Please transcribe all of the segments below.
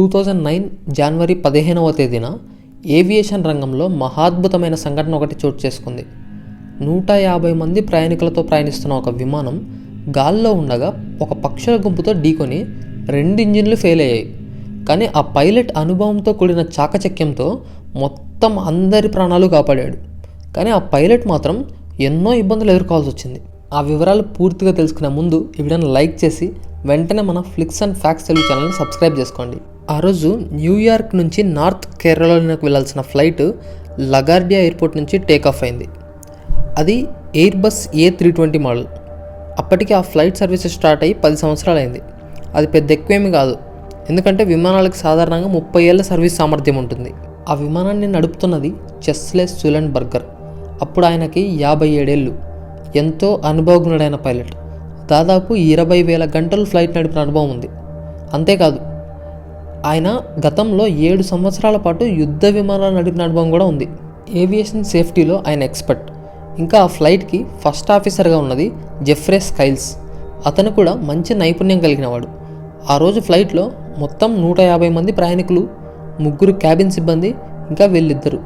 Two thousand nine జనవరి పదిహేనవ తేదీన aviation రంగంలో మహాద్భుతమైన సంఘటన ఒకటి చోటు చేసుకుంది. నూట యాభై మంది ప్రయాణికులతో ప్రయాణిస్తున్న ఒక విమానం గాల్లో ఉండగా ఒక పక్షుల గుంపుతో ఢీకొని రెండు ఇంజిన్లు ఫెయిల్ అయ్యాయి. కానీ ఆ పైలట్ అనుభవంతో కూడిన చాకచక్యంతో మొత్తం అందరి ప్రాణాలు కాపాడాడు. కానీ ఆ పైలట్ మాత్రం ఎన్నో ఇబ్బందులు ఎదుర్కోవాల్సి వచ్చింది. ఆ వివరాలు పూర్తిగా తెలుసుకునే ముందు ఈ వీడియోని లైక్ చేసి వెంటనే మన ఫ్లిక్స్ అండ్ ఫ్యాక్స్ తెలుగు ఛానల్ని సబ్స్క్రైబ్ చేసుకోండి. ఆ రోజు న్యూయార్క్ నుంచి నార్త్ కేరళకు వెళ్ళాల్సిన ఫ్లైట్ లగార్డియా ఎయిర్పోర్ట్ నుంచి టేక్ ఆఫ్ అయింది. అది Airbus A three twenty model. అప్పటికి ఆ ఫ్లైట్ సర్వీసెస్ స్టార్ట్ అయ్యి పది సంవత్సరాలు అయింది అది పెద్ద ఎక్కువేమీ కాదు. ఎందుకంటే విమానాలకు సాధారణంగా ముప్పై ఏళ్ళ సర్వీస్ సామర్థ్యం ఉంటుంది. ఆ విమానాన్ని నడుపుతున్నది చెస్లెస్ సులెన్ బర్గర్. అప్పుడు ఆయనకి యాభై ఏడేళ్ళు. ఎంతో అనుభవజ్ఞుడైన పైలట్. దాదాపు ఇరవై వేల గంటలు ఫ్లైట్ నడిపిన అనుభవం ఉంది. అంతేకాదు ఆయన గతంలో ఏడు సంవత్సరాల పాటు యుద్ధ విమానాలు నడిపిన అనుభవం కూడా ఉంది. ఏవియేషన్ సేఫ్టీలో ఆయన ఎక్స్పర్ట్. ఇంకా ఆ ఫ్లైట్కి ఫస్ట్ ఆఫీసర్గా ఉన్నది జెఫ్రే స్కైల్స్. అతను కూడా మంచి నైపుణ్యం కలిగినవాడు ఆ రోజు ఫ్లైట్లో మొత్తం నూట యాభై మంది ప్రయాణికులు ముగ్గురు క్యాబిన్ సిబ్బంది ఇంకా వీళ్ళిద్దరు.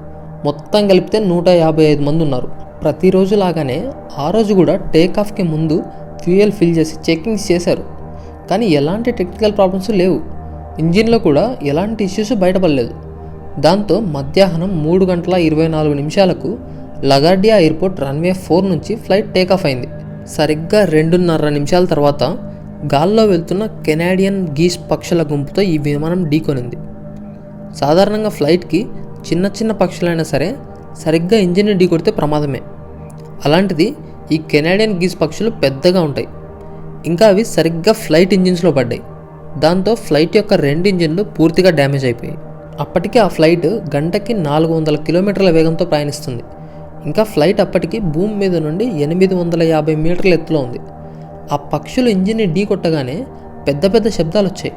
మొత్తం కలిపితే నూట యాభై ఐదు మంది ఉన్నారు. ప్రతిరోజు లాగానే ఆ రోజు కూడా టేక్ ఆఫ్కి ముందు ఫ్యూయల్ ఫిల్ చేసి చెకింగ్స్ చేశారు. కానీ ఎలాంటి టెక్నికల్ ప్రాబ్లమ్స్ లేవు. ఇంజిన్లో కూడా ఎలాంటి ఇష్యూస్ బయటపడలేదు. దాంతో మధ్యాహ్నం మూడు గంటల ఇరవై నాలుగు నిమిషాలకు లగార్డియా ఎయిర్పోర్ట్ రన్వే ఫోర్ నుంచి ఫ్లైట్ టేకాఫ్ అయింది. సరిగ్గా రెండున్నర నిమిషాల తర్వాత గాల్లో వెళ్తున్న కెనాడియన్ గీస్ పక్షుల గుంపుతో ఈ విమానం ఢీకొనింది. సాధారణంగా ఫ్లైట్కి చిన్న చిన్న పక్షులైనా సరే సరిగ్గా ఇంజిన్ ఢీకొడితే ప్రమాదమే. అలాంటిది ఈ కెనాడియన్ గీస్ పక్షులు పెద్దగా ఉంటాయి. ఇంకా అవి సరిగ్గా ఫ్లైట్ ఇంజిన్స్లో పడ్డాయి. దాంతో ఫ్లైట్ యొక్క రెండు ఇంజిన్లు పూర్తిగా డ్యామేజ్ అయిపోయాయి. అప్పటికే ఆ ఫ్లైట్ గంటకి నాలుగు వందల కిలోమీటర్ల వేగంతో ప్రయాణిస్తుంది. ఇంకా ఫ్లైట్ అప్పటికి భూమి మీద నుండి ఎనిమిది వందల యాభై మీటర్ల ఎత్తులో ఉంది. ఆ పక్షులు ఇంజిన్ని ఢీ కొట్టగానే పెద్ద పెద్ద శబ్దాలు వచ్చాయి.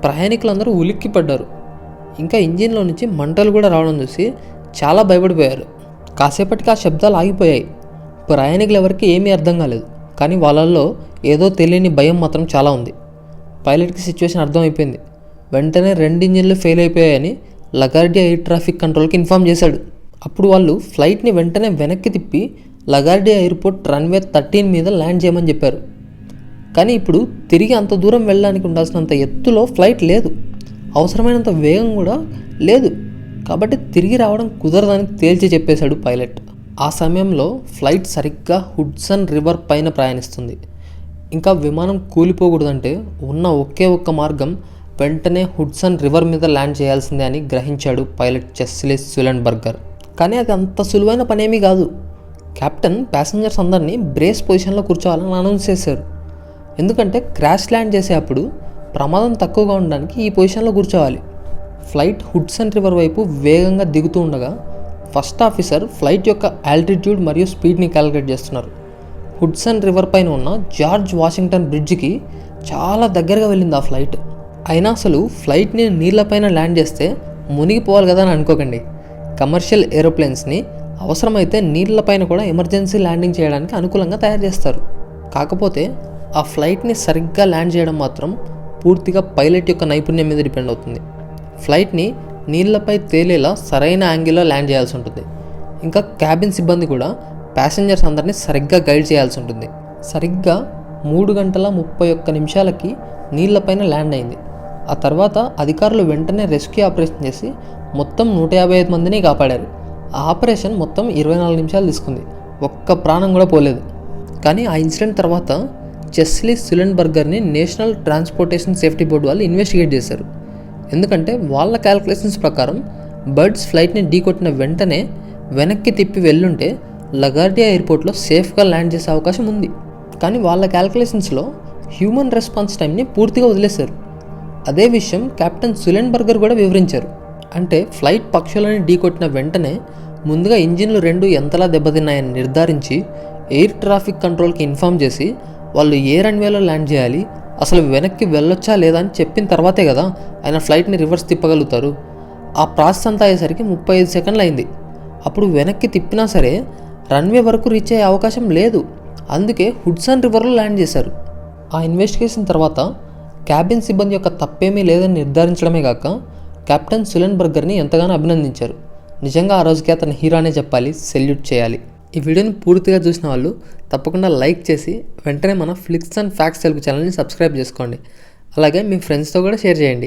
ప్రయాణికులందరూ ఉలిక్కి పడ్డారు ఇంకా ఇంజిన్లో నుంచి మంటలు కూడా రావడం చూసి చాలా భయపడిపోయారు. కాసేపటికి ఆ శబ్దాలు ఆగిపోయాయి. ప్రయాణికులు ఎవరికి ఏమీ అర్థం కాలేదు. కానీ వాళ్ళల్లో ఏదో తెలియని భయం మాత్రం చాలా ఉంది. పైలట్కి సిచ్యువేషన్ అర్థమైపోయింది. వెంటనే రెండు ఇంజిన్లు ఫెయిల్ అయిపోయాయని లగార్డియా ఎయిర్ ట్రాఫిక్ కంట్రోల్కి ఇన్ఫామ్ చేశాడు. అప్పుడు వాళ్ళు ఫ్లైట్ని వెంటనే వెనక్కి తిప్పి లగార్డియా ఎయిర్పోర్ట్ రన్వే థర్టీన్ మీద ల్యాండ్ చేయమని చెప్పారు. కానీ ఇప్పుడు తిరిగి అంత దూరం వెళ్ళడానికి ఉండాల్సినంత ఎత్తులో ఫ్లైట్ లేదు. అవసరమైనంత వేగం కూడా లేదు. కాబట్టి తిరిగి రావడం కుదరదని తేల్చి చెప్పేశాడు పైలట్. ఆ సమయంలో ఫ్లైట్ సరిగ్గా హుడ్సన్ రివర్ పైన ప్రయాణిస్తుంది. ఇంకా విమానం కూలిపోకూడదంటే ఉన్న ఒకే ఒక్క మార్గం వెంటనే హుడ్సన్ రివర్ మీద ల్యాండ్ చేయాల్సిందే అని గ్రహించాడు పైలట్ చెస్లే సులెన్ బర్గర్ కానీ అది అంత సులువైన పనేమీ కాదు. కెప్టెన్ ప్యాసింజర్స్ అందరినీ బ్రేస్ పొజిషన్లో కూర్చోవాలని అనౌన్స్ చేశారు. ఎందుకంటే క్రాష్ ల్యాండ్ చేసేటప్పుడు ప్రమాదం తక్కువగా ఉండడానికి ఈ పొజిషన్లో కూర్చోవాలి. ఫ్లైట్ హుడ్సన్ రివర్ వైపు వేగంగా దిగుతూ ఉండగా ఫస్ట్ ఆఫీసర్ ఫ్లైట్ యొక్క ఆల్టిట్యూడ్ మరియు స్పీడ్ని క్యాలిక్యులేట్ చేస్తున్నారు. హుడ్సన్ రివర్ పైన ఉన్న జార్జ్ వాషింగ్టన్ బ్రిడ్జ్కి చాలా దగ్గరగా వెళ్ళింది ఆ ఫ్లైట్. అయినా అసలు ఫ్లైట్ని నీళ్ళపైన ల్యాండ్ చేస్తే మునిగిపోవాలి కదా అని అనుకోకండి. కమర్షియల్ ఏరోప్లేన్స్ని అవసరమైతే నీళ్ళపైన కూడా ఎమర్జెన్సీ ల్యాండింగ్ చేయడానికి అనుకూలంగా తయారు చేస్తారు. కాకపోతే ఆ ఫ్లైట్ని సరిగ్గా ల్యాండ్ చేయడం మాత్రం పూర్తిగా పైలట్ యొక్క నైపుణ్యం మీద డిపెండ్ అవుతుంది. ఫ్లైట్ని నీళ్ళపై తేలేలా సరైన యాంగిల్లో ల్యాండ్ చేయాల్సి ఉంటుంది. ఇంకా క్యాబిన్ సిబ్బంది కూడా ప్యాసింజర్స్ అందరినీ సరిగ్గా గైడ్ చేయాల్సి ఉంటుంది. సరిగ్గా మూడు గంటల ముప్పై ఒక్క నిమిషాలకి నీళ్ళపైన ల్యాండ్ అయింది. ఆ తర్వాత అధికారులు వెంటనే రెస్క్యూ ఆపరేషన్ చేసి మొత్తం నూట యాభై ఐదు మందిని కాపాడారు. ఆ ఆపరేషన్ మొత్తం ఇరవై నాలుగు నిమిషాలు తీసుకుంది. ఒక్క ప్రాణం కూడా పోలేదు. కానీ ఆ ఇన్సిడెంట్ తర్వాత చెస్లీ సులెన్ బర్గర్ని నేషనల్ ట్రాన్స్పోర్టేషన్ సేఫ్టీ బోర్డు వాళ్ళు ఇన్వెస్టిగేట్ చేశారు. ఎందుకంటే వాళ్ళ క్యాల్కులేషన్స్ ప్రకారం బర్డ్స్ ఫ్లైట్ని ఢీకొట్టిన వెంటనే వెనక్కి తిప్పి వెళ్ళుంటే లగార్డియా ఎయిర్పోర్ట్లో సేఫ్గా ల్యాండ్ చేసే అవకాశం ఉంది. కానీ వాళ్ళ క్యాల్కులేషన్స్లో హ్యూమన్ రెస్పాన్స్ టైంని పూర్తిగా వదిలేశారు. అదే విషయం కెప్టెన్ సులెన్ బర్గర్ కూడా వివరించారు. అంటే ఫ్లైట్ పక్షులని ఢీకొట్టిన వెంటనే ముందుగా ఇంజిన్లు రెండు ఎంతలా దెబ్బతిన్నాయని నిర్ధారించి ఎయిర్ ట్రాఫిక్ కంట్రోల్కి ఇన్ఫామ్ చేసి వాళ్ళు ఏ రన్వేలో ల్యాండ్ చేయాలి అసలు వెనక్కి వెళ్ళొచ్చా లేదా అని చెప్పిన తర్వాతే కదా ఆయన ఫ్లైట్ని రివర్స్ తిప్పగలుగుతారు. ఆ ప్రాసెస్ అంతా అయ్యేసరికి ముప్పై ఐదు సెకండ్లు అయింది. అప్పుడు వెనక్కి తిప్పినా సరే రన్వే వరకు రీచ్ అయ్యే అవకాశం లేదు. అందుకే హుడ్సన్ రివర్లో ల్యాండ్ చేశారు. ఆ ఇన్వెస్టిగేషన్ తర్వాత క్యాబిన్ సిబ్బంది యొక్క తప్పేమీ లేదని నిర్ధారించడమే కాక కెప్టెన్ సులెన్ బర్గర్ని ఎంతగానో అభినందించారు. నిజంగా ఆ రోజుకి అతను హీరోనే చెప్పాలి సెల్యూట్ చేయాలి. ఈ వీడియోని పూర్తిగా చూసిన వాళ్ళు తప్పకుండా లైక్ చేసి వెంటనే మన ఫ్లిక్స్ అండ్ ఫ్యాక్స్ తెలుగు ఛానల్ని సబ్స్క్రైబ్ చేసుకోండి. అలాగే మీ ఫ్రెండ్స్తో కూడా షేర్ చేయండి.